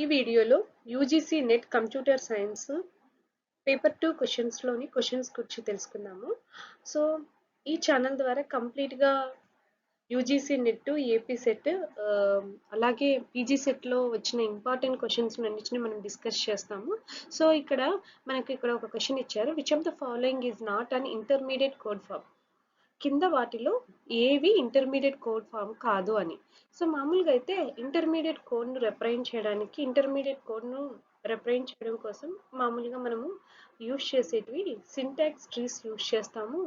ఈ వీడియోలో UGC NET computer science paper two క్వశ్చన్స్లోని questions గురించి తెలుసుకుందాము. సో ఈ ఛానల్ ద్వారా కంప్లీట్గా యూజీసీ నెట్ ఏపీ సెట్ అలాగే పీజీ సెట్లో వచ్చిన ఇంపార్టెంట్ క్వశ్చన్స్ అన్నిటిని మనం డిస్కస్ చేస్తాము. సో ఇక్కడ మనకి ఇక్కడ ఒక క్వశ్చన్ ఇచ్చారు. Which of the following is not an intermediate code form కింద వాటిలో ఏవి ఇంటర్మీడియట్ కోడ్ ఫామ్ కాదు అని. సో మామూలుగా అయితే ఇంటర్మీడియట్ కోడ్ను రిప్రజెంట్ చేయడానికి ఇంటర్మీడియట్ కోడ్ను రిప్రజెంట్ చేయడం కోసం మామూలుగా మనము యూజ్ చేసేటివి సింటాక్స్ ట్రీస్ యూజ్ చేస్తాము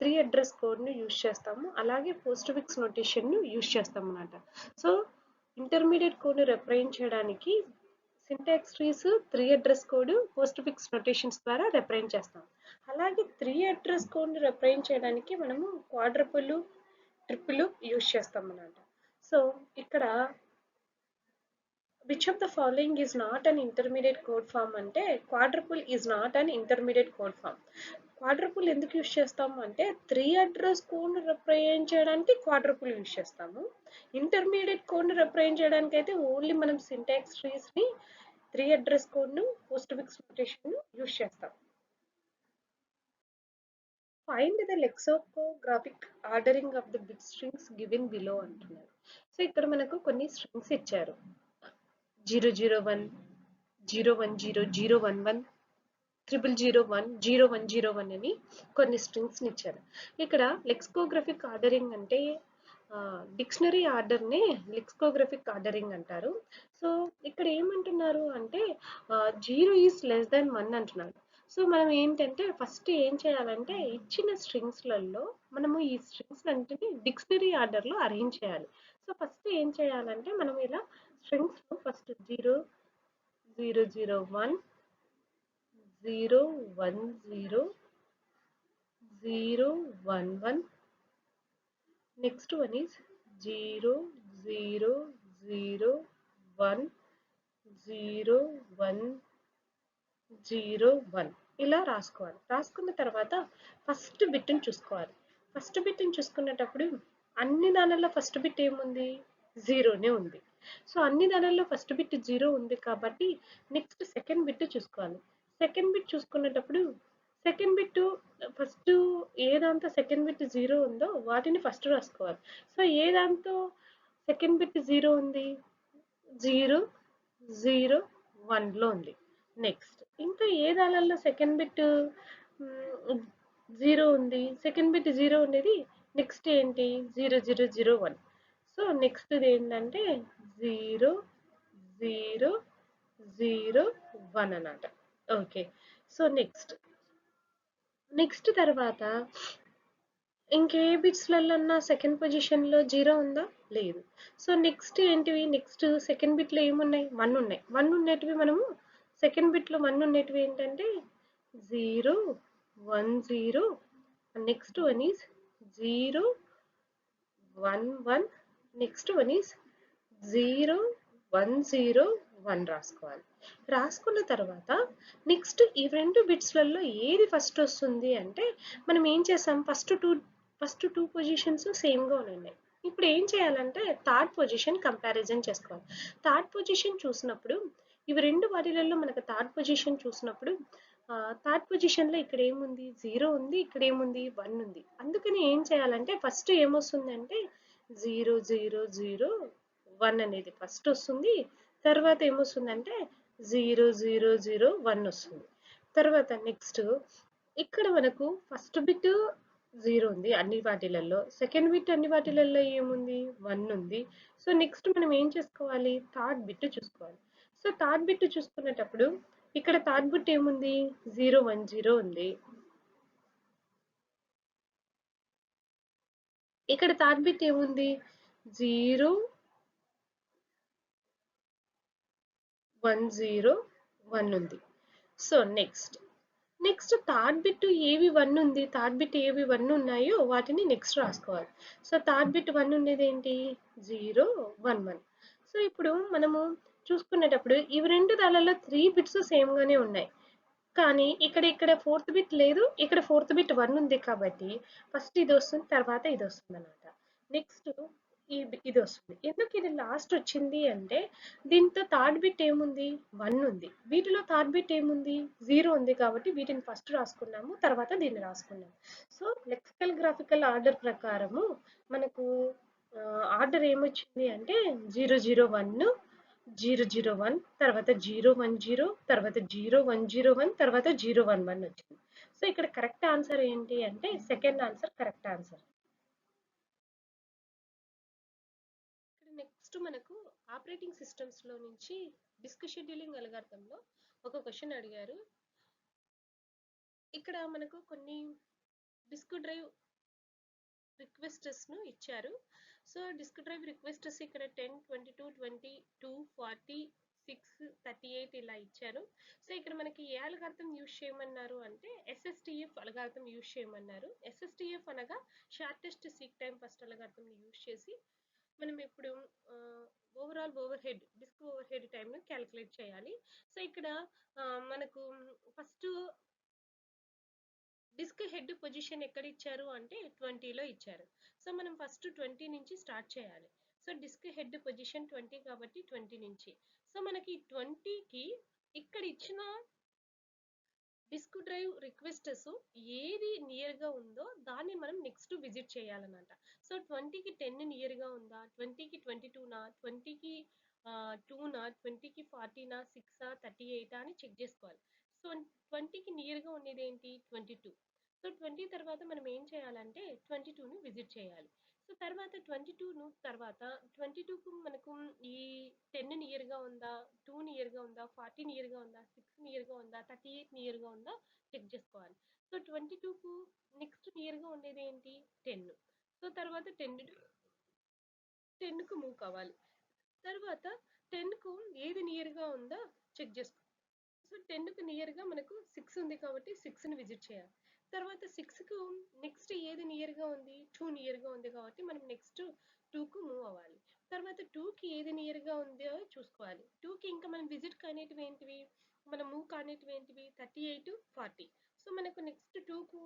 త్రీ అడ్రస్ కోడ్ను యూజ్ చేస్తాము అలాగే పోస్ట్ ఫిక్స్ నోటేషన్ను యూజ్ చేస్తాం అన్నమాట సో ఇంటర్మీడియట్ కోడ్ను రిప్రజెంట్ చేయడానికి syntax trees three address code postfix notations ద్వారా రిప్రజెంట్ చేస్తాం. అలాగే త్రీ అడ్రస్ కోడ్ని రిప్రజెంట్ చేయడానికి మనము క్వాడ్రపులు ట్రిపులు యూజ్ చేస్తాం అన్నమాట. సో ఇక్కడ which of the following is not an intermediate code form అంటే quadruple is not an intermediate code form quadruple ఎందుకు యూజ్ చేస్తాము అంటే త్రీ అడ్రస్ కోడ్ను రిప్రజెంట్ చేయడానికి క్వాడ్రపుల్ యూజ్ చేస్తాము. ఇంటర్మీడియట్ కోడ్ను రిప్రజెంట్ చేయడానికి అయితే ఓన్లీ మనం సింటాక్స్ ట్రీస్ని త్రీ అడ్రస్ కోడ్ను పోస్ట్ ఫిక్స్ నోటేషన్ను యూజ్ చేస్తాం find the lexicographic ordering of the bit strings given below అంటున్నారు. సో ఇక్కడ మనకు కొన్ని స్ట్రింగ్స్ ఇచ్చారు. Zero zero one zero one zero zero one one triple zero one zero one zero one అని కొన్ని స్ట్రింగ్స్ని ఇచ్చారు. ఇక్కడ లెక్స్కోగ్రఫిక్ ఆర్డరింగ్ అంటే డిక్షనరీ ఆర్డర్ని లెక్స్కోగ్రఫిక్ ఆర్డరింగ్ అంటారు. సో ఇక్కడ ఏమంటున్నారు అంటే zero is less than one అంటున్నారు. సో మనం ఏంటంటే ఫస్ట్ ఏం చేయాలంటే ఇచ్చిన స్ట్రింగ్స్లలో మనము ఈ స్ట్రింగ్స్ అంటే డిక్షనరీ ఆర్డర్లో అరేంజ్ చేయాలి. సో ఫస్ట్ ఏం చేయాలంటే మనం ఇలా strings first zero zero zero one zero one zero zero one one. Next one is zero zero zero one zero one zero one. ఇలా రాసుకోవాలి. రాసుకున్న తర్వాత ఫస్ట్ బిట్ని చూసుకోవాలి. ఫస్ట్ బిట్ని చూసుకునేటప్పుడు అన్ని దానిలో ఫస్ట్ బిట్ ఏముంది? జీరోనే ఉంది. సో అన్ని దానిలో ఫస్ట్ బిట్ జీరో ఉంది కాబట్టి నెక్స్ట్ సెకండ్ బిట్ చూసుకోవాలి. సెకండ్ బిట్ చూసుకునేటప్పుడు సెకండ్ బిట్ ఫస్ట్ ఏ దాంతో సెకండ్ బిట్ జీరో ఉందో వాటిని ఫస్ట్ రాసుకోవాలి. సో ఏ దాంతో సెకండ్ బిట్ జీరో ఉంది? జీరో జీరో వన్లో ఉంది. నెక్స్ట్ ఇంకా ఏ దానిలో సెకండ్ బిట్ జీరో ఉంది? సెకండ్ బిట్ జీరో ఉండేది నెక్స్ట్ ఏంటి? Zero zero zero one so next ఏంటంటే జీరో జీరో జీరో వన్ అన్నమాట. ఓకే. So next. నెక్స్ట్ తర్వాత ఇంకే బిట్స్లలో సెకండ్ పొజిషన్లో జీరో ఉందా? లేదు. సో నెక్స్ట్ ఏంటివి? నెక్స్ట్ సెకండ్ బిట్లో ఏమున్నాయి? వన్ ఉన్నాయి. వన్ ఉన్నటివి మనము సెకండ్ బిట్లో వన్ ఉన్నటివి ఏంటంటే zero one zero next one is zero one one next one is zero one zero one రాసుకోవాలి. రాసుకున్న తర్వాత నెక్స్ట్ ఈ రెండు బిట్స్లలో ఏది ఫస్ట్ వస్తుంది అంటే మనం ఏం చేసాం? First two first two positions సేమ్గా ఉన్నాయి. ఇప్పుడు ఏం చేయాలంటే థర్డ్ పొజిషన్ కంపారిజన్ చేసుకోవాలి. థర్డ్ పొజిషన్ చూసినప్పుడు ఇవి రెండు వాటిలలో మనకు థర్డ్ పొజిషన్ చూసినప్పుడు థర్డ్ పొజిషన్లో ఇక్కడ ఏముంది? జీరో ఉంది ఇక్కడ ఏముంది? వన్ ఉంది. అందుకని ఏం చేయాలంటే ఫస్ట్ ఏమొస్తుందంటే జీరో జీరో జీరో వన్ అనేది ఫస్ట్ వస్తుంది. తర్వాత ఏమొస్తుందంటే జీరో జీరో జీరో వన్ వస్తుంది. తర్వాత నెక్స్ట్ ఇక్కడ మనకు ఫస్ట్ బిట్ జీరో ఉంది అన్ని వాటిలలో. సెకండ్ బిట్ అన్ని వాటిలలో ఏముంది? వన్ ఉంది. సో నెక్స్ట్ మనం ఏం చేసుకోవాలి? థర్డ్ బిట్ చూసుకోవాలి. సో థర్డ్ బిట్ చూసుకునేటప్పుడు ఇక్కడ థర్డ్ బిట్ ఏముంది? జీరో వన్ జీరో ఉంది. ఇక్కడ థర్డ్ బిట్ ఏముంది? జీరో వన్ జీరో వన్ ఉంది. So next. Next third bit ఏవి వన్ ఉంది? థర్డ్ బిట్ ఏవి వన్ ఉన్నాయో వాటిని నెక్స్ట్ రాసుకోవాలి. సో థర్డ్ బిట్ వన్ ఉండేది ఏంటి? Zero one one. సో ఇప్పుడు మనము చూసుకునేటప్పుడు ఇవి రెండు దానిలో త్రీ బిట్స్ సేమ్గానే ఉన్నాయి. కానీ ఇక్కడ ఇక్కడ ఫోర్త్ బిట్ లేదు. ఇక్కడ ఫోర్త్ బిట్ వన్ ఉంది కాబట్టి ఫస్ట్ ఇది వస్తుంది తర్వాత ఇది వస్తుంది అనమాట నెక్స్ట్ ఇది ఇది వస్తుంది. ఎందుకు ఇది లాస్ట్ వచ్చింది అంటే దీంతో థర్డ్ బిట్ ఏముంది? వన్ ఉంది. వీటిలో థర్డ్ బిట్ ఏముంది? జీరో ఉంది కాబట్టి వీటిని ఫస్ట్ రాసుకున్నాము తర్వాత దీన్ని రాసుకున్నాము. సో లెక్సికల్ గ్రాఫికల్ ఆర్డర్ ప్రకారము మనకు ఆర్డర్ ఏమొచ్చింది అంటే zero zero one zero zero one తర్వాత జీరో వన్ జీరో తర్వాత జీరో వన్ జీరో వన్ తర్వాత జీరో వన్ వన్ వచ్చింది. సో ఇక్కడ కరెక్ట్ ఆన్సర్ ఏంటి అంటే second answer correct answer first మనకు ఆపరేటింగ్ సిస్టమ్స్లో నుంచి డిస్క్ షెడ్యూలింగ్ అలగార్థంలో ఒక క్వశ్చన్ అడిగారు. ఇక్కడ మనకు కొన్ని డిస్క్ డ్రైవ్ రిక్వెస్టర్స్ను ఇచ్చారు. సో డిస్క్ డ్రైవ్ రిక్వెస్టర్స్ ఇక్కడ ten twenty two twenty two forty six thirty eight ఇలా ఇచ్చారు. సో ఇక్కడ మనకి ఏ అలగార్థం యూజ్ చేయమన్నారు అంటే ఎస్ఎస్టిఎఫ్ అలగార్థం యూజ్ చేయమన్నారు. ఎస్ఎస్టిఎఫ్ అనగా shortest seek time first algorithm use చేసి మనం ఇప్పుడు overall overhead disk overhead టైంను క్యాలిక్యులేట్ చేయాలి. సో ఇక్కడ మనకు ఫస్ట్ డిస్క్ హెడ్ పొజిషన్ ఎక్కడ ఇచ్చారు అంటే ట్వంటీలో ఇచ్చారు. సో మనం ఫస్ట్ ట్వంటీ నుంచి స్టార్ట్ చేయాలి. So disk head position twenty కాబట్టి ట్వంటీ నుంచి. సో మనకి ట్వంటీకి ఇక్కడ ఇచ్చిన డిస్క్ డ్రైవ్ రిక్వెస్టర్స్ ఏది నియర్గా ఉందో దాన్ని మనం నెక్స్ట్ విజిట్ చేయాలన్నమాట. సో ట్వంటీకి టెన్ నియర్గా ఉందా? ట్వంటీకి ట్వంటీ టూనా ట్వంటీకి టూనా ట్వంటీకి ఫార్టీనా సిక్సా థర్టీ ఎయిటా అని చెక్ చేసుకోవాలి. సో ట్వంటీకి నియర్గా ఉండేది ఏంటి ట్వంటీ టూ సో ట్వంటీ తర్వాత మనం ఏం చేయాలంటే ట్వంటీ టూని విజిట్ చేయాలి. సో తర్వాత ట్వంటీ టూ తర్వాత ట్వంటీ టూకు మనకు ఈ టెన్ నియర్గా ఉందా టూ నియర్గా ఉందా ఫార్టీ ఇయర్గా ఉందా సిక్స్ నియర్గా ఉందా థర్టీ ఎయిట్ నియర్గా ఉందా చెక్ చేసుకోవాలి. సో ట్వంటీ టూకు నెక్స్ట్ నియర్గా ఉండేది ఏంటి? టెన్ సో తర్వాత టెన్ టెన్కు మూవ్ కావాలి. తర్వాత టెన్కు ఏది నియర్గా ఉందా చెక్ చేసుకో. సో టెన్కు నియర్గా మనకు సిక్స్ ఉంది కాబట్టి సిక్స్ని విజిట్ చేయాలి. తర్వాత సిక్స్కు నెక్స్ట్ ఏది నియర్గా ఉంది? టూ నియర్గా ఉంది కాబట్టి మనం నెక్స్ట్ టూకు మూవ్ అవ్వాలి. తర్వాత టూకి ఏది నియర్గా ఉందో చూసుకోవాలి. టూకి ఇంకా మనం విజిట్ కానేటివి ఏంటివి? మనం మూవ్ కానేటివి ఏంటివి? థర్టీ ఎయిట్ ఫార్టీ సో మనకు నెక్స్ట్ టూకు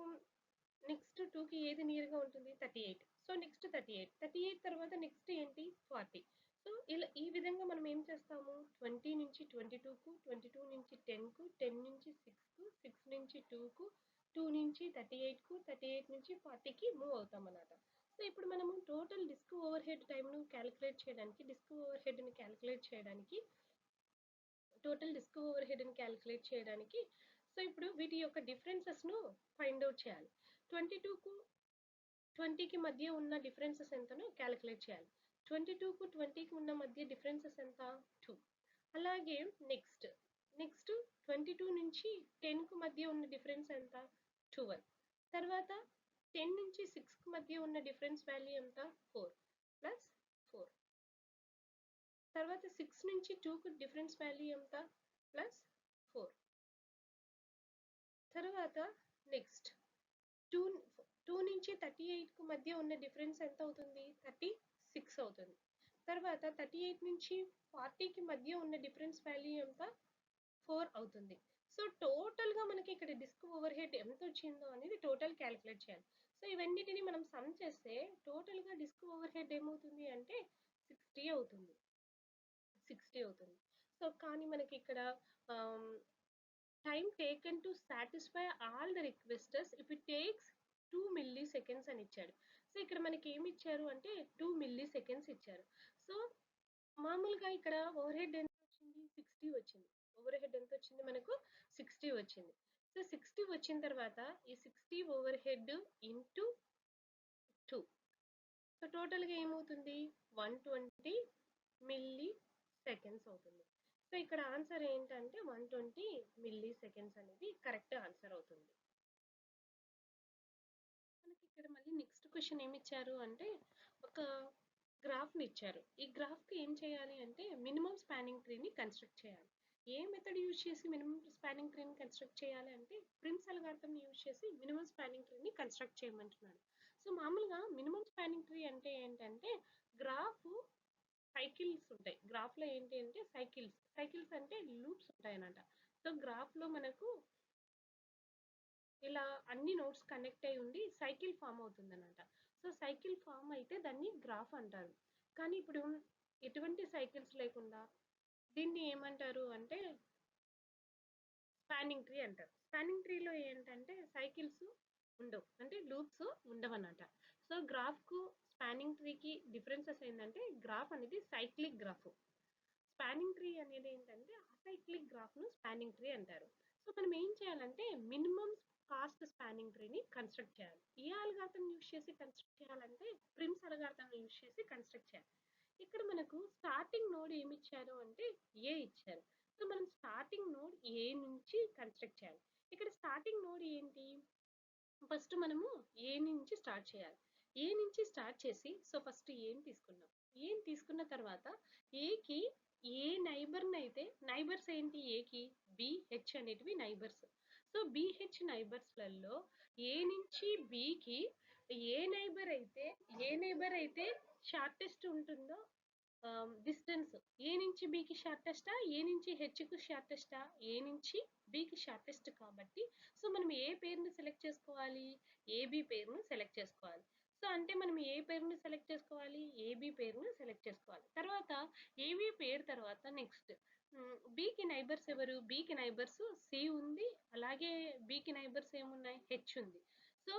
నెక్స్ట్ టూకి ఏది నియర్గా ఉంటుంది thirty eight so next thirty eight thirty eight తర్వాత నెక్స్ట్ ఏంటి? ఫార్టీ సో ఇలా ఈ విధంగా మనం ఏం చేస్తాము? ట్వంటీ నుంచి ట్వంటీ టూకు ట్వంటీ టూ నుంచి టెన్కు టెన్ నుంచి సిక్స్కు సిక్స్ నుంచి టూకు టూ నుంచి థర్టీ ఎయిట్కు థర్టీ ఎయిట్ నుంచి ఫార్టీకి మూవ్ అవుతాం అన్నమాట సో ఇప్పుడు మనము టోటల్ డిస్క్ ఓవర్ హెడ్ టైంను క్యాలిక్యులేట్ చేయడానికి డిస్క్ ఓవర్ హెడ్ని క్యాలిక్యులేట్ చేయడానికి టోటల్ డిస్క్ ఓవర్ హెడ్ని క్యాలిక్యులేట్ చేయడానికి సో ఇప్పుడు వీటి యొక్క డిఫరెన్సెస్ను ఫైండ్ అవుట్ చేయాలి. ట్వంటీ టూకు ట్వంటీకి మధ్య ఉన్న డిఫరెన్సెస్ ఎంతనో క్యాలిక్యులేట్ చేయాలి. ట్వంటీ టూకు ట్వంటీకి ఉన్న మధ్య డిఫరెన్సెస్ ఎంత? టూ. అలాగే నెక్స్ట్ నెక్స్ట్ ట్వంటీ టూ నుంచి టెన్కు మధ్య ఉన్న డిఫరెన్స్ ఎంత? ట్వెల్వ్. తర్వాత టెన్ నుంచి సిక్స్కి మధ్య ఉన్న డిఫరెన్స్ వాల్యూ ఎంత? Four plus four. తర్వాత సిక్స్ నుంచి టూకు డిఫరెన్స్ వాల్యూ ఎంత? Plus four. తర్వాత నెక్స్ట్ టూ టూ నుంచి థర్టీ ఎయిట్కు మధ్య ఉన్న డిఫరెన్స్ ఎంత అవుతుంది? థర్టీ సిక్స్ అవుతుంది. తర్వాత థర్టీ ఎయిట్ నుంచి ఫార్టీకి మధ్య ఉన్న డిఫరెన్స్ వాల్యూ ఎంత? ఫోర్ అవుతుంది. సో టోటల్గా మనకి ఇక్కడ డిస్క్ ఓవర్ హెడ్ ఎంత వచ్చిందో అనేది టోటల్ క్యాలిక్యులేట్ చేయాలి. సో ఇవన్నిటిని మనం సమ్ చేస్తే టోటల్గా డిస్క్ ఓవర్ హెడ్ ఏమవుతుంది అంటే సిక్స్టీ అవుతుంది. సిక్స్టీ అవుతుంది. సో కానీ మనకి ఇక్కడ time taken to satisfy all the requesters if it takes two milliseconds అని ఇచ్చాడు. సో ఇక్కడ మనకి ఏమి ఇచ్చారు అంటే టూ మిల్లీ సెకండ్స్ ఇచ్చారు. సో మామూలుగా ఇక్కడ ఓవర్ హెడ్ ఎంత వచ్చింది? సిక్స్టీ వచ్చింది. ఓవర్ హెడ్ ఎంత వచ్చింది మనకు? సిక్స్టీ వచ్చింది. సో సిక్స్టీ వచ్చిన తర్వాత ఈ sixty overhead into two so టోటల్గా ఏమవుతుంది? వన్ ట్వంటీ మిల్లీ సెకండ్స్ అవుతుంది. సో ఇక్కడ ఆన్సర్ ఏంటంటే వన్ ట్వంటీ మిల్లీ సెకండ్స్ అనేది కరెక్ట్ ఆన్సర్ అవుతుంది. మనకి ఇక్కడ మళ్ళీ నెక్స్ట్ క్వశ్చన్ ఏమి ఇచ్చారు అంటే ఒక గ్రాఫ్ని ఇచ్చారు. ఈ గ్రాఫ్కి ఏం చేయాలి అంటే మినిమం స్పానింగ్ ట్రీని కన్స్ట్రక్ట్ చేయాలి. ఏ మెథడ్ యూజ్ చేసి మినిమం స్పానింగ్ ట్రీని కన్స్ట్రక్ట్ చేయాలి అంటే ప్రిన్స్ అలగార్థంని యూజ్ చేసి మినిమం స్పానింగ్ ట్రీని కన్స్ట్రక్ట్ చేయమంటున్నాడు. సో మామూలుగా మినిమం స్పానింగ్ ట్రీ అంటే ఏంటంటే గ్రాఫ్ సైకిల్స్ ఉంటాయి. గ్రాఫ్లో ఏంటి అంటే సైకిల్స్ సైకిల్స్ అంటే లూప్స్ ఉంటాయన్నమాట. సో గ్రాఫ్లో మనకు ఇలా అన్ని నోట్స్ కనెక్ట్ అయి ఉండి సైకిల్ ఫామ్ అవుతుంది అనమాట సో సైకిల్ ఫామ్ అయితే దాన్ని గ్రాఫ్ అంటారు. కానీ ఇప్పుడు ఎటువంటి సైకిల్స్ లేకుండా దీన్ని ఏమంటారు అంటే స్పానింగ్ ట్రీ అంటారు. స్పానింగ్ ట్రీలో ఏంటంటే సైకిల్స్ ఉండవు. అంటే లూప్స్ ఉండవన్నమాట. సో గ్రాఫ్కు స్పానింగ్ ట్రీకి డిఫరెన్సెస్ ఏంటంటే గ్రాఫ్ అనేది సైక్లిక్ గ్రాఫ్. స్పానింగ్ ట్రీ అనేది ఏంటంటే అసైక్లిక్ గ్రాఫ్ను స్పానింగ్ ట్రీ అంటారు. సో మనం ఏం చేయాలంటే మినిమం కాస్ట్ స్పానింగ్ ట్రీని కన్స్ట్రక్ట్ చేయాలి. ఏ అల్గార్థం యూస్ చేసి కన్స్ట్రక్ట్ చేయాలంటే ప్రిమ్స్ అల్గార్థం యూస్ చేసి కన్స్ట్రక్ట్ చేయాలి. ఇక్కడ మనకు స్టార్టింగ్ నోడ్ ఏమి ఇచ్చారు అంటే ఏ ఇచ్చారు. సో మనం స్టార్టింగ్ నోడ్ ఏ నుంచి కన్స్ట్రక్ట్ చేయాలి. ఇక్కడ స్టార్టింగ్ నోడ్ ఏంటి? ఫస్ట్ మనము ఏ నుంచి స్టార్ట్ చేయాలి. ఏ నుంచి స్టార్ట్ చేసి సో ఫస్ట్ ఏం తీసుకున్నాం ఏం తీసుకున్న తర్వాత ఏకి ఏ నైబర్ని అయితే నైబర్స్ ఏంటి ఏకి బిహెచ్ అనేటివి నైబర్స్ సో బిహెచ్ నైబర్స్లలో ఏ నుంచి బికి ఏ నైబర్ అయితే ఏ నైబర్ అయితే షార్టెస్ట్ ఉంటుందో um, డిస్టెన్స్ ఏ నుంచి బీకి షార్టెస్టా ఏ నుంచి హెచ్కు షార్టెస్టా ఏ నుంచి బీకి షార్టెస్ట్ కాబట్టి సో మనం ఏ పేరుని సెలెక్ట్ చేసుకోవాలి? ఏబి పేరును సెలెక్ట్ చేసుకోవాలి. సో అంటే మనం ఏ పేరుని సెలెక్ట్ చేసుకోవాలి? ఏబి పేరును సెలెక్ట్ చేసుకోవాలి. తర్వాత ఏబి పేరు తర్వాత నెక్స్ట్ బీకి నైబర్స్ ఎవరు? బీకి నైబర్స్ సి ఉంది. అలాగే బీకి నైబర్స్ ఏమున్నాయి? హెచ్ ఉంది. సో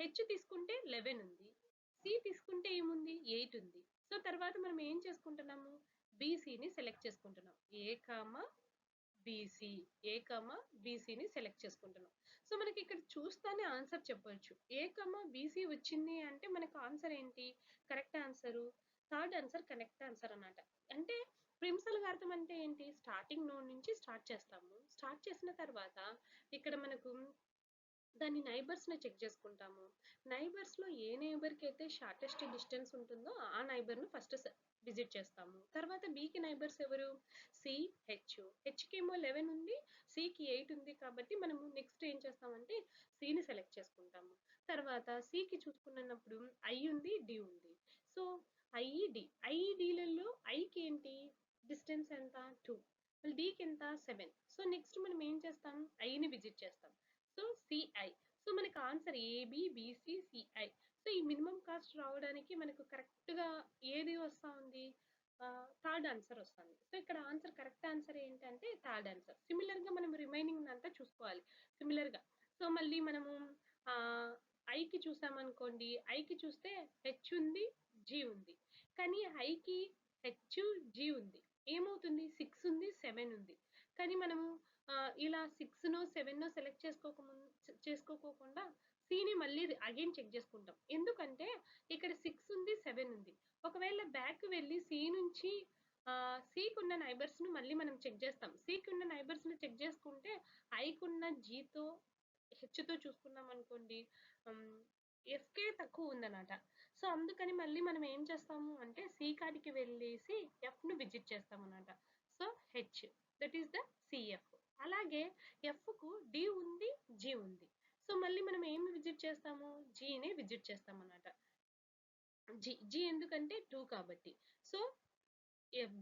హెచ్ తీసుకుంటే లెవెన్ ఉంది. సి తీసుకుంటే ఏముంది? ఎయిట్ ఉంది. సో తర్వాత మనం ఏం చేసుకుంటున్నాము? బీసీని సెలెక్ట్ చేసుకుంటున్నాం. A comma BC A comma బీసీని select చేసుకుంటున్నాం. సో మనకి ఇక్కడ చూస్తానే ఆన్సర్ చెప్పవచ్చు ఏ కామ బీసీ వచ్చింది అంటే మనకు ఆన్సర్ ఏంటి? Correct answer third answer correct answer అన్నమాట. అంటే ప్రిన్సల్ అర్థం అంటే ఏంటి? స్టార్టింగ్ నోడ్ నుంచి స్టార్ట్ చేస్తాము. స్టార్ట్ చేసిన తర్వాత ఇక్కడ మనకు దాని నైబర్స్ని చెక్ చేసుకుంటాము. నైబర్స్లో ఏ నైబర్కి అయితే షార్టెస్ట్ డిస్టెన్స్ ఉంటుందో ఆ నైబర్ను ఫస్ట్ విజిట్ చేస్తాము. తర్వాత బీకి నైబర్స్ ఎవరు? సి హెచ్ హెచ్కి ఏమో లెవెన్ ఉంది సికి ఎయిట్ ఉంది కాబట్టి మనము నెక్స్ట్ ఏం చేస్తామంటే సిని సెలెక్ట్ చేసుకుంటాము. తర్వాత సికి చూసుకున్నప్పుడు ఐ ఉంది డి ఉంది. సో ఐఈడి ఐఈడిలలో ఐకి ఏంటి? డిస్టెన్స్ ఎంత? టూ మళ్ళీ ఎంత? సెవెన్ సో నెక్స్ట్ మనం ఏం చేస్తాం? ఐని విజిట్ చేస్తాం. సిఐ సో మనకు answer A B B C C I so ఈ మినిమం కాస్ట్ రావడానికి మనకు కరెక్ట్గా ఏది వస్తా ఉంది థర్డ్ ఆన్సర్ వస్తుంది. సో ఇక్కడ ఆన్సర్ కరెక్ట్ ఆన్సర్ ఏంటంటే థర్డ్ ఆన్సర్ సిమిలర్గా మనం రిమైనింగ్ అంతా చూసుకోవాలి. సిమిలర్గా సో మళ్ళీ మనము ఐకి చూసామనుకోండి. ఐకి చూస్తే హెచ్ ఉంది జి ఉంది. కానీ ఐకి హెచ్ జి ఉంది. ఏమవుతుంది? సిక్స్ ఉంది సెవెన్ ఉంది. కానీ మనము ఇలా సిక్స్నో సెవెన్నో సెవెన్ సెలెక్ట్ చేసుకోకముందు చేసుకోకోకుండా సిని మళ్ళీ అగైన్ చెక్ చేసుకుంటాం. ఎందుకంటే ఇక్కడ సిక్స్ ఉంది సెవెన్ ఉంది. ఒకవేళ బ్యాక్ వెళ్ళి సి నుంచి సికి ఉన్న నైబర్స్ను మళ్ళీ మనం చెక్ చేస్తాం. సికి ఉన్న నైబర్స్ను చెక్ చేసుకుంటే ఐకున్న జీతో హెచ్తో చూసుకున్నాం అనుకోండి ఎఫ్కే తక్కువ ఉందన్నమాట. సో అందుకని మళ్ళీ మనం ఏం చేస్తాము అంటే సి కాడికి వెళ్ళేసి ఎఫ్ను విజిట్ చేస్తాం అనమాట so H that is the C F అలాగే ఎఫ్కు డి ఉంది జి ఉంది. సో మళ్ళీ మనం ఏమి విజిట్ చేస్తాము? జీని విజిట్ చేస్తాం అన్నమాట జి జి ఎందుకంటే టూ కాబట్టి. సో ఎఫ్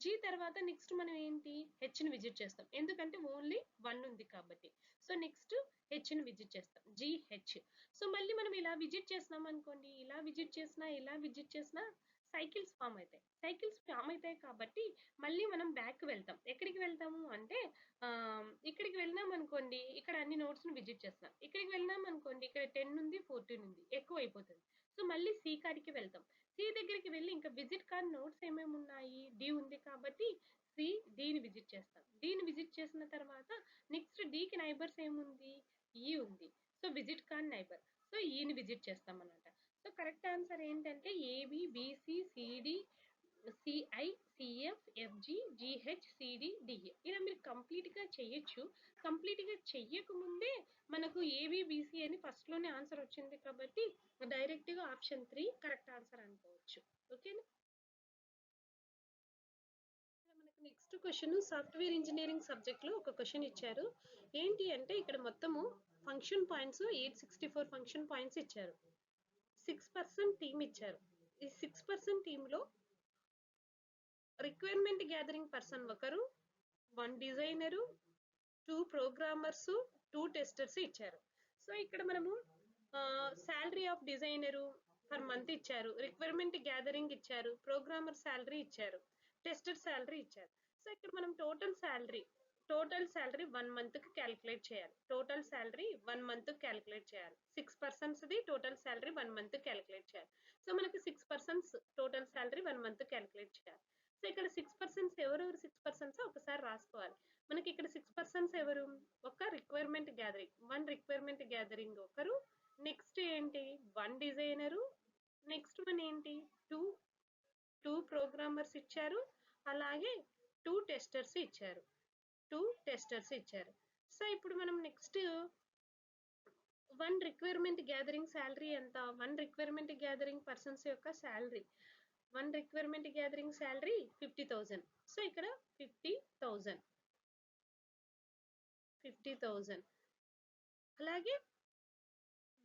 జి తర్వాత నెక్స్ట్ మనం ఏంటి? హెచ్ని విజిట్ చేస్తాం. ఎందుకంటే ఓన్లీ వన్ ఉంది కాబట్టి. సో నెక్స్ట్ హెచ్ని విజిట్ చేస్తాం. జి హెచ్ సో మళ్ళీ మనం ఇలా విజిట్ చేసినాం అనుకోండి. ఇలా విజిట్ చేసినా ఇలా విజిట్ చేసినా సైకిల్స్ ఫామ్ అవుతాయి. సైకిల్స్ ఫామ్ అవుతాయి కాబట్టి మళ్ళీ మనం బ్యాక్ వెళ్తాం. ఎక్కడికి వెళ్తాము అంటే ఇక్కడికి వెళ్ళినాం అనుకోండి ఇక్కడ అన్ని నోట్స్ను విజిట్ చేస్తాం ఇక్కడికి వెళ్ళినాం అనుకోండి ఇక్కడ టెన్ ఉంది ఫోర్టీన్ ఉంది ఎక్కువ అయిపోతుంది. సో మళ్ళీ సి కాడికి వెళ్తాం. సి దగ్గరికి వెళ్ళి ఇంకా విజిట్ కార్డ్ నోట్స్ ఏమేమి ఉన్నాయి? డి ఉంది కాబట్టి సి డిని విజిట్ చేస్తాం. డిని విజిట్ చేసిన తర్వాత నెక్స్ట్ డికి నైబర్స్ ఏముంది? ఈ ఉంది. So visit card neighbour. So ఈని visit చేస్తాం అనమాట సో కరెక్ట్ ఆన్సర్ ఏంటంటే A B B C C D C I C F F G G H C D D A ఇలా మీరు కంప్లీట్గా చేయొచ్చు. చెయ్యొచ్చు కంప్లీట్ మనకు ఏబి అని ఫస్ట్లోనే ఆన్సర్ వచ్చింది కాబట్టి డైరెక్ట్గా ఆప్షన్ త్రీ కరెక్ట్ ఆన్సర్ అనుకోవచ్చు. ఓకేనా మనకు నెక్స్ట్ క్వశ్చన్ సాఫ్ట్వేర్ ఇంజనీరింగ్ సబ్జెక్ట్లో ఒక క్వశ్చన్ ఇచ్చారు. ఏంటి అంటే ఇక్కడ మొత్తము function points eight sixty four function points ఇచ్చారు. సిక్స్ పర్సెంట్ టీమ్ ఇచ్చారు. ఈ సిక్స్ పర్సెంట్ టీంలో రిక్వైర్మెంట్ గ్యాదరింగ్ పర్సన్ ఒకరు one designer two programmers two testers ఇచ్చారు. సో ఇక్కడ మనము salary of designer per month ఇచ్చారు. రిక్వైర్మెంట్ గ్యాదరింగ్ ఇచ్చారు. ప్రోగ్రామర్ శాలరీ ఇచ్చారు. టెస్టర్ శాలరీ ఇచ్చారు. సో ఇక్కడ మనం total salary total salary one మంత్కి క్యాలిక్యులేట్ చేయాలి. Total salary one month calculate చేయాలి. Six persons the total salary one month calculate చేయాలి. సో మనకి six persons total salary one month calculate చేయాలి. సో ఇక్కడ సిక్స్ పర్సన్స్ ఎవరెవరు సిక్స్ పర్సన్స్ ఒకసారి రాసుకోవాలి. మనకి ఇక్కడ సిక్స్ పర్సన్స్ ఎవరు? ఒక requirement gathering. One requirement gathering ఒకరు. నెక్స్ట్ ఏంటి? One designer. నెక్స్ట్ వన్ ఏంటి? టూ. టూ ప్రోగ్రామర్స్ ఇచ్చారు. అలాగే టూ టెస్టర్స్ ఇచ్చారు. టూ టెస్టర్స్ ఇచ్చారు. సో ఇప్పుడు మనం next one requirement gathering salary ఎంత? వన్ రిక్వైర్మెంట్ గ్యాదరింగ్ పర్సన్స్ యొక్క salary. One requirement gathering salary fifty thousand. So ఇక్కడ ఫిఫ్టీ థౌజండ్. Fifty thousand. అలాగే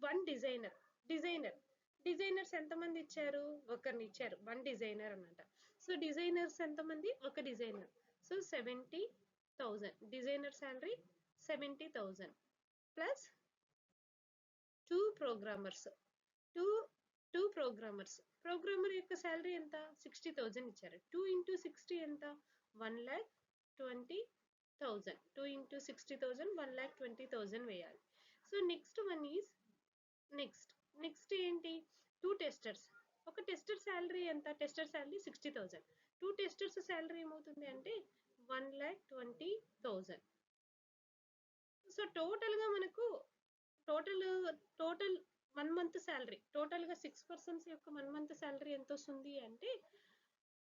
వన్ డిజైనర్ డిజైనర్. డిజైనర్స్ ఎంతమంది ఇచ్చారు? ఒకరిని ఇచ్చారు. వన్ డిజైనర్ అనమాట సో డిజైనర్స్ ఎంతమంది? ఒక designer. So seventy thousand designer salary seventy thousand plus two programmers two two programmers programmer యొక్క శాలరీ ఎంత? సిక్స్టీ థౌజండ్ ఇచ్చారు. టూ ఇంటూ సిక్స్టీ ఎంత? One lakh twenty thousand two into sixty thousand one lakh twenty thousand వేయాలి. So next one is next next ఏంటి? Two testers ఒక tester salary ఎంత? Tester salary sixty thousand two testers salary ఏమవుతుంది అంటే one lakh twenty thousand. So టోటల్గా మనకు total total one month salary టోటల్గా six persons యొక్క వన్ మంత్ శాలరీ ఎంత వస్తుంది అంటే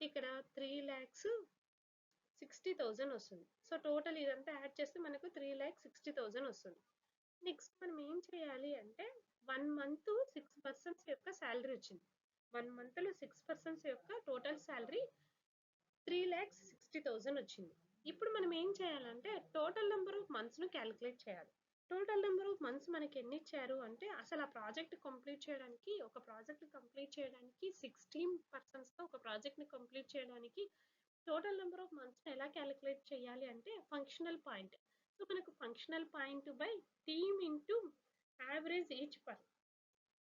ఇక్కడ త్రీ ల్యాక్స్ సిక్స్టీ థౌజండ్ వస్తుంది. సో టోటల్ ఇదంతా యాడ్ చేస్తే మనకు త్రీ ల్యాక్ సిక్స్టీ థౌజండ్ వస్తుంది. నెక్స్ట్ మనం ఏం చేయాలి అంటే వన్ మంత్ సిక్స్ పర్సన్స్ యొక్క శాలరీ వచ్చింది. వన్ మంత్లో సిక్స్ పర్సన్స్ యొక్క total salary three lakhs sixty thousand వచ్చింది. ఇప్పుడు మనం ఏం చేయాలంటే టోటల్ నెంబర్ ఆఫ్ మంత్స్ను క్యాలిక్యులేట్ చేయాలి. టోటల్ నెంబర్ ఆఫ్ మంత్స్ మనకి ఎన్ని ఇచ్చారు అంటే అసలు ఆ ప్రాజెక్ట్ కంప్లీట్ చేయడానికి ఒక ప్రాజెక్ట్ కంప్లీట్ చేయడానికి సిక్స్టీన్ పర్సన్స్తో ఒక ప్రాజెక్ట్ని కంప్లీట్ చేయడానికి టోటల్ నెంబర్ ఆఫ్ మంత్స్ ఎలా క్యాలిక్యులేట్ చేయాలి అంటే ఫంక్షనల్ పాయింట్ సో మనకు functional point by team into average each per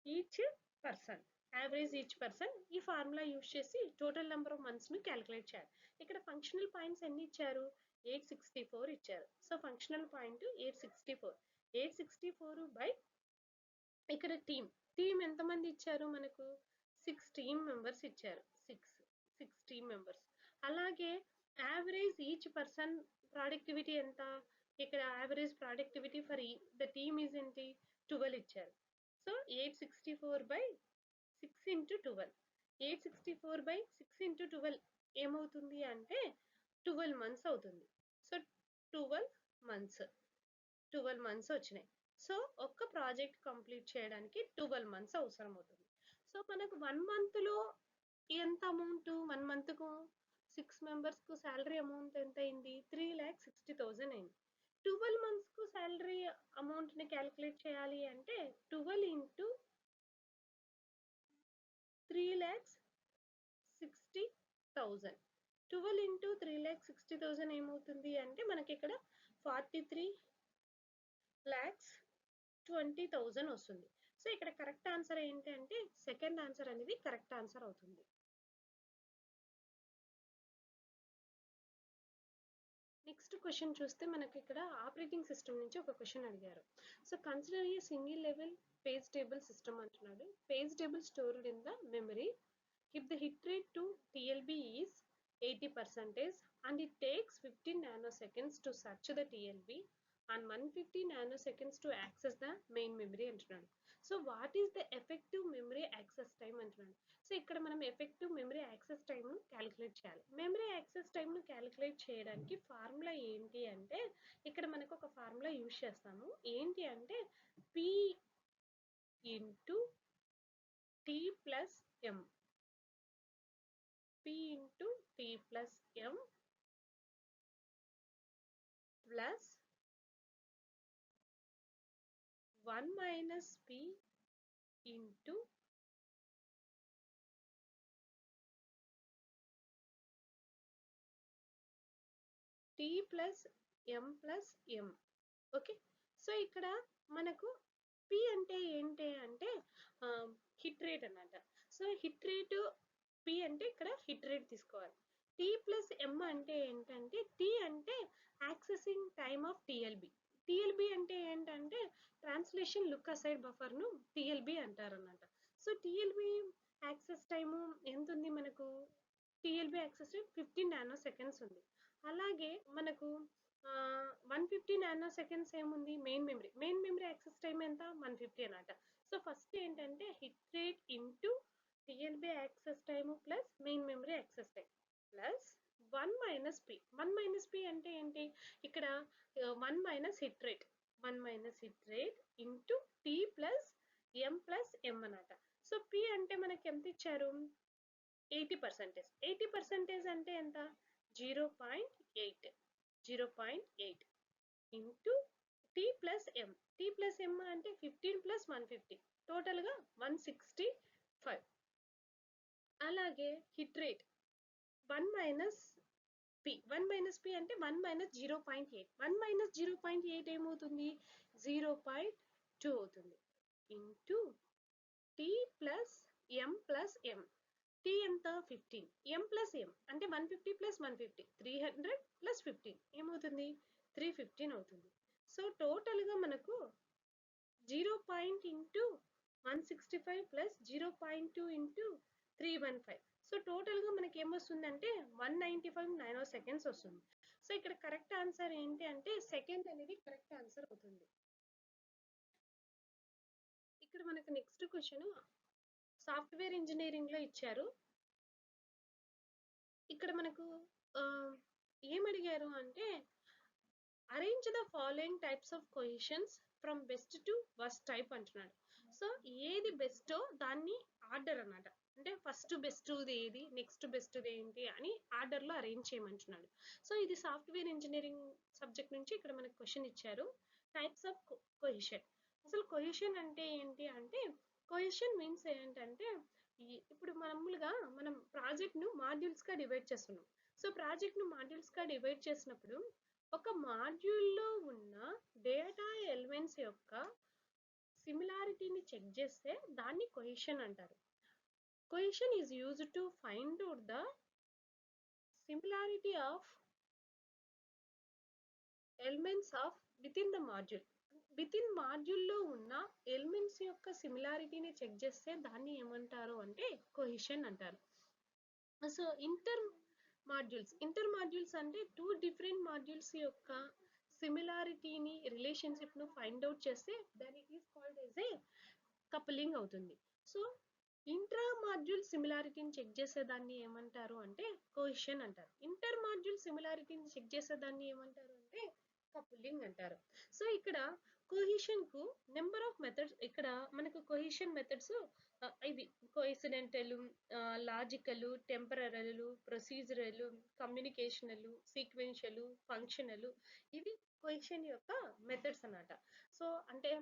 each person average each person ఈ ఫార్ములా యూజ్ చేసి టోటల్ నెంబర్ ఆఫ్ మంత్స్ను క్యాలిక్యులేట్ చేయాలి. ఇక్కడ ఫంక్షనల్ పాయింట్స్ ఎన్ని ఇచ్చారు? ఎయిట్ సిక్స్టీ ఫోర్ ఇచ్చారు. So functional point eight sixty four eight sixty four by ఇక్కడ team team ఎంతమంది ఇచ్చారు మనకు? సిక్స్ టీమ్ మెంబర్స్ ఇచ్చారు. సిక్స్ సిక్స్ టీమ్ మెంబర్స్ అలాగే యావరేజ్ ఈచ్ పర్సన్ ప్రొడక్టివిటీ ఎంత? ఇక్కడ average productivity for the team is ఏంటి ట్వెల్వ్ ఇచ్చారు. So eight sixty four by six into twelve eight sixty four by six into twelve ఏమవుతుంది అంటే twelve months అవుతుంది. So twelve months twelve months వచ్చినాయి. So ఒక్క project complete చేయడానికి twelve months అవసరం అవుతుంది సో మనకు వన్ మంత్లో ఎంత అమౌంట్? వన్ మంత్కు సిక్స్ మెంబర్స్కు శాలరీ అమౌంట్ ఎంత అయింది? త్రీ ల్యాక్ సిక్స్టీ థౌసండ్ అయింది. ట్వెల్వ్ మంత్స్కు శాలరీ అమౌంట్ని క్యాలిక్యులేట్ చేయాలి అంటే twelve into three lakhs thousand twelve into three lakhs sixty thousand ఏమవుతుంది అంటే మనకి ఇక్కడ forty three lakhs twenty thousand వస్తుంది. సో ఇక్కడ కరెక్ట్ ఆన్సర్ ఏంటి అంటే సెకండ్ ఆన్సర్ అనేది కరెక్ట్ ఆన్సర్ అవుతుంది. నెక్స్ట్ క్వశ్చన్ చూస్తే మనకి ఇక్కడ ఆపరేటింగ్ సిస్టమ్ నుంచి ఒక క్వశ్చన్ అడిగారు. So consider a single level page table system అంటున్నాడు. Page table stored in the memory. If the hit rate to TLB is 80 percentage and it takes 15 nanoseconds to search the TLB and 150 nanoseconds to access the main memory అంటున్నాడు so what is the effective memory access time అంటున్నాడు so ఇక్కడ మనం effective memory access టైంను calculate చేయాలి. Memory access టైంను calculate చేయడానికి formula ఏంటి అంటే ఇక్కడ మనకు ఒక ఫార్ములా యూజ్ చేస్తాము. ఏంటి అంటే P into T plus M plus M plus m plus 1 minus p into t plus m plus m. Okay? So ఇక్కడ మనకు పి అంటే ఏంటి అంటే హిట్ రేట్ అన్నమాట. సో హిట్ రేట్ పి అంటే ఇక్కడ హిట్ రేట్ తీసుకోవాలి. టీ ప్లస్ ఎం అంటే ఏంటంటే టీ అంటే accessing time of TLB TLB అంటే ఏంటంటే ట్రాన్స్లేషన్ లుక్ అసైడ్ బఫర్ను టిఎల్బి అంటారన్నమాట. సో టిఎల్బి యాక్సెస్ టైము ఎంత ఉంది మనకు? TLB access time fifteen nanoseconds ఉంది. అలాగే మనకు వన్ ఫిఫ్టీ నానో సెకండ్స్ ఏముంది? Main memory main memory access time ఎంత? వన్ ఫిఫ్టీ అనమాట సో ఫస్ట్ ఏంటంటే hit rate into TLB access time plus main memory access time plus one minus P. One minus P అంటే ఏంటి? ఇక్కడ one minus hit rate one minus hit rate into T plus M plus M అనమాట so P అంటే మనకి ఎంత ఇచ్చారు? Eighty percentage. Eighty percentage అంటే ఎంత? Zero point eight. Zero point eight into T plus M. T plus M అంటే fifteen plus one fifty. టోటల్గా one sixty five. అలాగే hit rate one minus P. One minus P అంటే one minus zero point eight. One minus zero point eight ఏమవుతుంది? Zero point two అవుతుంది. Into T plus M plus M. T ఎంత? Fifteen. M plus M. అంటే one fifty plus one fifty. Three hundred plus fifteen. ఏమవుతుంది? Three fifteen అవుతుంది. So టోటల్గా మనకు zero point into one sixty five plus zero point two into three one five. So టోటల్గా మనకి ఏమొస్తుందంటే one ninety five nine seconds వస్తుంది. So ఇక్కడ correct answer ఏంటి అంటే సెకండ్ అనేది కరెక్ట్ ఆన్సర్ అవుతుంది. ఇక్కడ మనకు నెక్స్ట్ క్వశ్చన్ సాఫ్ట్వేర్ ఇంజనీరింగ్లో ఇచ్చారు. ఇక్కడ మనకు ఏం అడిగారు అంటే arrange the following types of questions from best to worst type అంటున్నాడు. సో ఏది బెస్టో దాన్ని ఆర్డర్ అన్నమాట. అంటే ఫస్ట్ బెస్ట్ ఏది? నెక్స్ట్ బెస్ట్ ఏంటి? అని ఆర్డర్లో అరేంజ్ చేయమంటున్నాడు. సో ఇది సాఫ్ట్వేర్ ఇంజనీరింగ్ సబ్జెక్ట్ నుంచి ఇక్కడ మనకు క్వశ్చన్ ఇచ్చారు. టైప్స్ ఆఫ్ కొహిషన్ అసలు కొహిషన్ అంటే ఏంటి అంటే కొహిషన్ మీన్స్ ఏంటంటే ఇప్పుడు మామూలుగా మనం ప్రాజెక్ట్ను మాడ్యూల్స్గా డివైడ్ చేస్తున్నాం. సో ప్రాజెక్ట్ను మాడ్యూల్స్గా డివైడ్ చేసినప్పుడు ఒక మాడ్యూల్లో ఉన్న డేటా ఎలిమెంట్స్ యొక్క సిమిలారిటీని చెక్ చేస్తే దాన్ని కొహిషన్ అంటారు. Cohesion is used to find out the similarity of elements of within the module within మాడ్యూల్లో ఉన్న ఎలిమెంట్స్ యొక్క సిమిలారిటీని చెక్ చేస్తే దాన్ని ఏమంటారు అంటే కొహిషన్ అంటారు. So inter modules inter modules అంటే టూ డిఫరెంట్ మాడ్యూల్స్ యొక్క సిమిలారిటీని రిలేషన్షిప్ను ఫైండ్ అవుట్ చేస్తే దాని is called as a coupling అవుతుంది. సో ఇంట్రా మాడ్యూల్ సిమిలారిటీని చెక్ చేసేదాన్ని ఏమంటారు అంటే కోహిషన్ అంటారు. ఇంటర్ మాడ్యూల్ సిమిలారిటీని చెక్ చేసేదాన్ని ఏమంటారు అంటే కపులింగ్ అంటారు. సో ఇక్కడ కోహిషన్కు నెంబర్ ఆఫ్ మెథడ్స్ ఇక్కడ మనకు కొహిషన్ మెథడ్స్ ఇవి కోఇన్సిడెంటల్ లాజికల్ టెంపరరలు ప్రొసీజరల్ కమ్యూనికేషనల్ సీక్వెన్షియల్ ఫంక్షనల్ ఇవి కొహిషన్ యొక్క మెథడ్స్ అన్నమాట. సో అంటే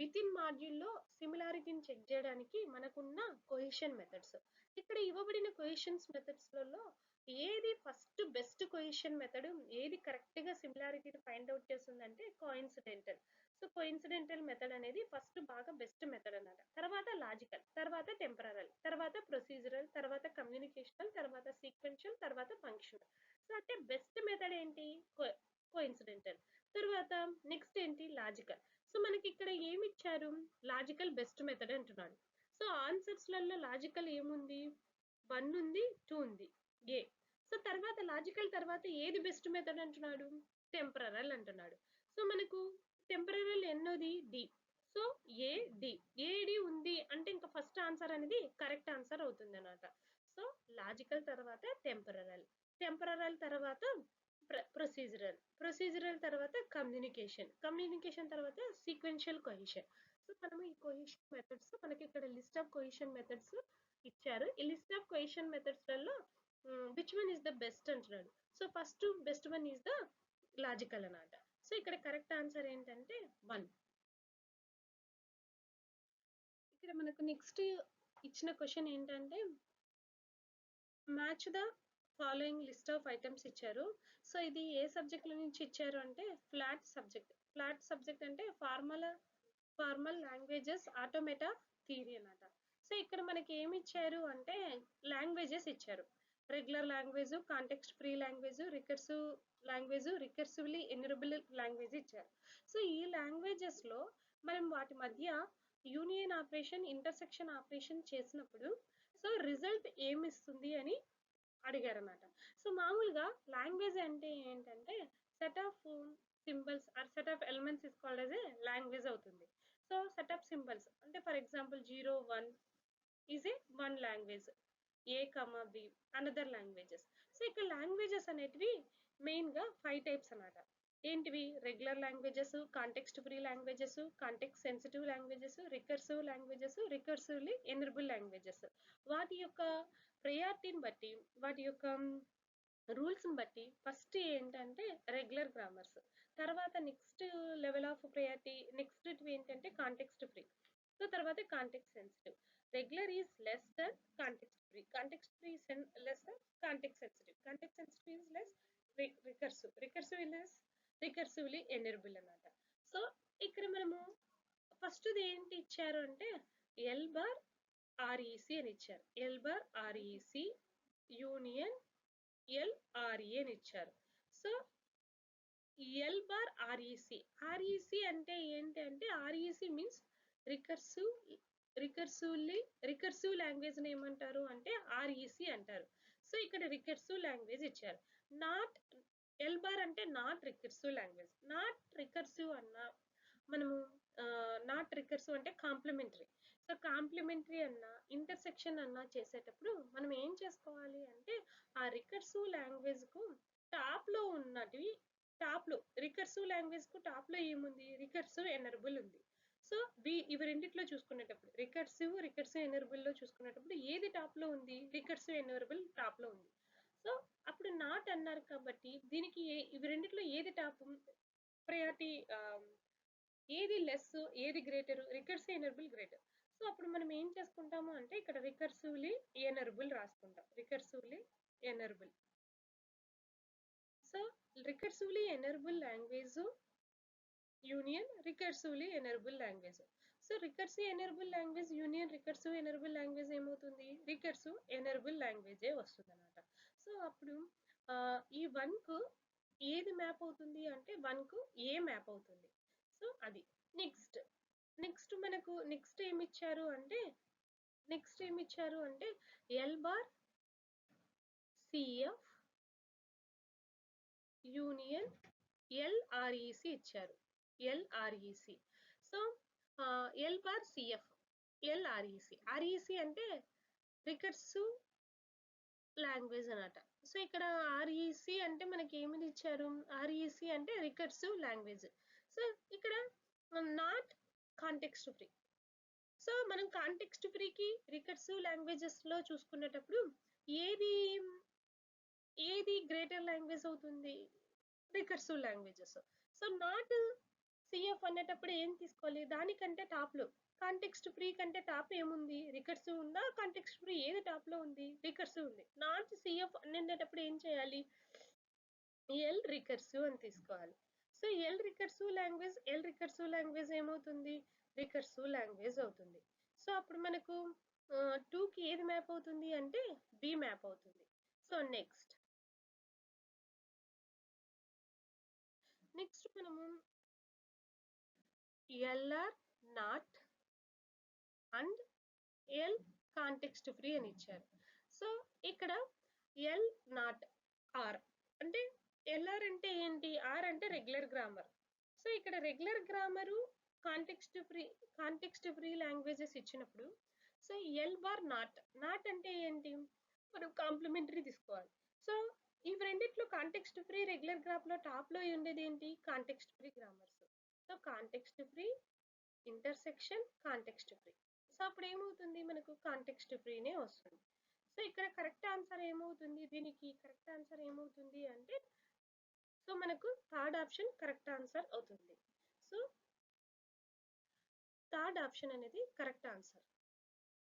విత్ ఇన్ మాడ్యూల్లో సిమిలారిటీని చెక్ చేయడానికి మనకున్న కొహిషన్ మెథడ్స్. ఇక్కడ ఇవ్వబడిన కొహిషన్స్ మెథడ్స్లలో ఏది ఫస్ట్ బెస్ట్ కొహిషన్ మెథడ్ ఏది కరెక్ట్గా సిమిలారిటీని ఫైండ్ అవుట్ చేస్తుందంటే కోయిన్సిడెంటల్. సో కోయిన్సిడెంటల్ మెథడ్ అనేది ఫస్ట్ బాగా బెస్ట్ మెథడ్ అనమాట తర్వాత లాజికల్ తర్వాత టెంపరల్ తర్వాత ప్రొసీజరల్ తర్వాత కమ్యూనికేషనల్ తర్వాత సీక్వెన్షియల్ తర్వాత ఫంక్షనల్. సో అంటే బెస్ట్ మెథడ్ ఏంటి? కోయిన్సిడెంటల్. తర్వాత నెక్స్ట్ ఏంటి? లాజికల్. సో మనకి ఇక్కడ ఏమి ఇచ్చారు లాజికల్ బెస్ట్ మెథడ్ అంటున్నాడు. సో ఆన్సర్స్లలో లాజికల్ ఏముంది? వన్ ఉంది టూ ఉంది. ఏ సో తర్వాత లాజికల్ తర్వాత ఏది బెస్ట్ మెథడ్ అంటున్నాడు? టెంపరల్ అంటున్నాడు. సో మనకు temporal ఎన్నోది? D so A D A D ఉంది అంటే ఇంకా ఫస్ట్ ఆన్సర్ అనేది కరెక్ట్ ఆన్సర్ అవుతుంది అనమాట సో లాజికల్ తర్వాత టెంపరల్ టెంపరల్ తర్వాత ప్రొసీజరల్ ప్రొసీజరల్ తర్వాత కమ్యూనికేషన్ కమ్యూనికేషన్ తర్వాత సీక్వెన్షియల్ కొహిషన్ సో మనము ఈ కొహిషన్ మెథడ్స్ మనకి ఇక్కడ లిస్ట్ ఆఫ్ కొహిషన్ మెథడ్స్ ఇచ్చారు. ఈ list of cohesion మెథడ్స్లలో which one is the best అంటున్నాడు. So first best one is the logical అనమాట సో ఇక్కడ కరెక్ట్ ఆన్సర్ ఏంటంటే వన్ ఇక్కడ మనకు నెక్స్ట్ ఇచ్చిన క్వశ్చన్ ఏంటంటే match the following list of items ఇచ్చారు. సో ఇది ఏ సబ్జెక్ట్ నుంచి ఇచ్చారు అంటే ఫ్లాట్ సబ్జెక్ట్ ఫ్లాట్ సబ్జెక్ట్ అంటే formal formal languages automata theory అన్నమాట. సో ఇక్కడ మనకి ఏమి ఇచ్చారు అంటే లాంగ్వేజెస్ ఇచ్చారు. Regular language context free language recursive language recursively enumerable language ఇచ్చారు. సో ఈ లాంగ్వేజెస్లో మనం వాటి మధ్య యూనియన్ ఆపరేషన్ ఇంటర్సెక్షన్ ఆపరేషన్ చేసినప్పుడు సో రిజల్ట్ ఏమి ఇస్తుంది అని అడిగారు అన్నమాట సో మామూలుగా లాంగ్వేజ్ అంటే ఏంటంటే set of symbols or set of elements is called a language అవుతుంది. సో సెట్ ఆఫ్ సింబల్స్ అంటే for example zero one is a one language a comma b another languages so ఇక్కడ languages అనేటివి మెయిన్గా five types అన్నమాట. ఏంటివి? Regular languages context free languages context sensitive languages recursive languages recursively enumerable languages వాటి యొక్క ప్రయారిటీని బట్టి వాటి యొక్క రూల్స్ని బట్టి ఫస్ట్ ఏంటంటే రెగ్యులర్ గ్రామర్స్ తర్వాత next level of priority next ఏంటంటే కాంటెక్స్ట్ ఫ్రీ సో తర్వాత context sensitive regular is less than context free context free less than context sensitive context sensitive is less recursive recursive less recursively enumerable అనమాట so ఇక్కడ మనము ఫస్ట్ది ఏంటి ఇచ్చారు అంటే L bar REC అని ఇచ్చారు. L bar REC union LRE అని ఇచ్చారు. So L bar REC REC అంటే ఏంటి అంటే REC means recursive recursively recursive language ఏమంటారు అంటే ఆర్ఈసి అంటారు. సో ఇక్కడ రికర్సివ్ లాంగ్వేజ్ ఇచ్చారు. నాట్ ఎల్ బార్ అంటే not recursive language not recursive అన్న మనము uh, నాట్ రికర్సివ్ అంటే కాంప్లిమెంటరీ సో కాంప్లిమెంటరీ అన్న ఇంటర్సెక్షన్ అన్న చేసేటప్పుడు మనం ఏం చేసుకోవాలి అంటే ఆ రికర్సివ్ లాంగ్వేజ్కు టాప్లో ఉన్నటివి టాప్లో రికర్సివ్ లాంగ్వేజ్కు టాప్లో ఏముంది? రికర్సివ్ ఎనరబుల్ ఉంది. సో వి ఇవి రెండిట్లో చూసుకునేటప్పుడు రికర్సివ్ రికర్సివ్ ఎనరబుల్లో చూసుకునేటప్పుడు ఏది టాప్లో ఉంది? రికర్సివ్ ఎనర్బుల్ టాప్లో ఉంది. సో అప్పుడు నాట్ అన్నారు కాబట్టి దీనికి ఏ- ఇవి రెండిట్లో ఏది టాప్ ప్రయారిటీ ఏది లెస్ ఏది greater? Recursive enumerable greater. So అప్పుడు మనం ఏం చేసుకుంటాము అంటే ఇక్కడ రికర్సివ్లీ ఎనర్బుల్ రాసుకుంటాం. Recursively enumerable. So recursively enumerable language union recursively enumerable language. So recursive enumerable language union recursive enumerable language ఏమవుతుంది? రికర్సివ్ ఎనర్బుల్ లాంగ్వేజే వస్తుంది అనమాట సో అప్పుడు ఈ వన్కు ఏది మ్యాప్ అవుతుంది అంటే వన్కు ఏ మ్యాప్ అవుతుంది? సో అది. నెక్స్ట్ నెక్స్ట్ మనకు నెక్స్ట్ ఏమి ఇచ్చారు అంటే నెక్స్ట్ ఏమి ఇచ్చారు. అంటే L bar CF union LREC ఇచ్చారు LREC so L bar CF LREC REC అంటే రికర్సివ్ లాంగ్వేజ్ అనమాట సో ఇక్కడ ఆర్ఈసి అంటే మనకి ఏమిది ఇచ్చారు? ఆర్ఈసి అంటే రికర్సివ్ లాంగ్వేజ్ సో ఇక్కడ నాట్ కాంటెక్స్ట్ ఫ్రీ సో మనం కాంటెక్స్ట్ ఫ్రీకి రికర్సివ్ లాంగ్వేజెస్లో చూసుకునేటప్పుడు ఏది ఏది గ్రేటర్ లాంగ్వేజ్ అవుతుంది? Recursive languages so not CF అనేటప్పుడు ఏం తీసుకోవాలి? దానికంటే టాప్లో కాంటెక్స్ట్ ఫ్రీ కంటే టాప్ ఏముంది? రికర్సివ్ ఉందా? కాంటెక్స్ట్ ఫ్రీ ఏది టాప్లో ఉంది? రికర్సివ్ ఉంది. నాట్ సిఎఫ్ అనేటప్పుడు ఏం చేయాలి? ఎల్ రికర్సివ్ అని తీసుకోవాలి. So L recursive language L recursive language ఏమవుతుంది? రికర్సివ్ లాంగ్వేజ్ అవుతుంది. సో అప్పుడు మనకు టూ కి ఏది మ్యాప్ అవుతుంది అంటే బి మ్యాప్ అవుతుంది. So next. నెక్స్ట్ మనము LR not and L context free అని ఇచ్చారు. సో ఇక్కడ ఎల్ నాట్ ఆర్ అంటే ఎల్ఆర్ అంటే ఏంటి? ఆర్ అంటే రెగ్యులర్ గ్రామర్. సో ఇక్కడ regular grammar context free context free languages ఇచ్చినప్పుడు so L bar not. Not అంటే ఏంటి? మనం కాంప్లిమెంటరీ తీసుకోవాలి. సో ఈ రెండిట్లో కాంటెక్స్ట్ ఫ్రీ రెగ్యులర్ గ్రాఫ్ టాప్లో ఉండేది ఏంటి? Context free grammars. So context free intersection context free. So అప్పుడు ఏమవుతుంది? మనకు కాంటెక్స్ట్ ఫ్రీనే వస్తుంది. సో ఇక్కడ కరెక్ట్ ఆన్సర్ ఏమవుతుంది? దీనికి కరెక్ట్ ఆన్సర్ ఏమవుతుంది అంటే సో మనకు థర్డ్ ఆప్షన్ కరెక్ట్ ఆన్సర్ అవుతుంది. సో థర్డ్ ఆప్షన్ అనేది కరెక్ట్ ఆన్సర్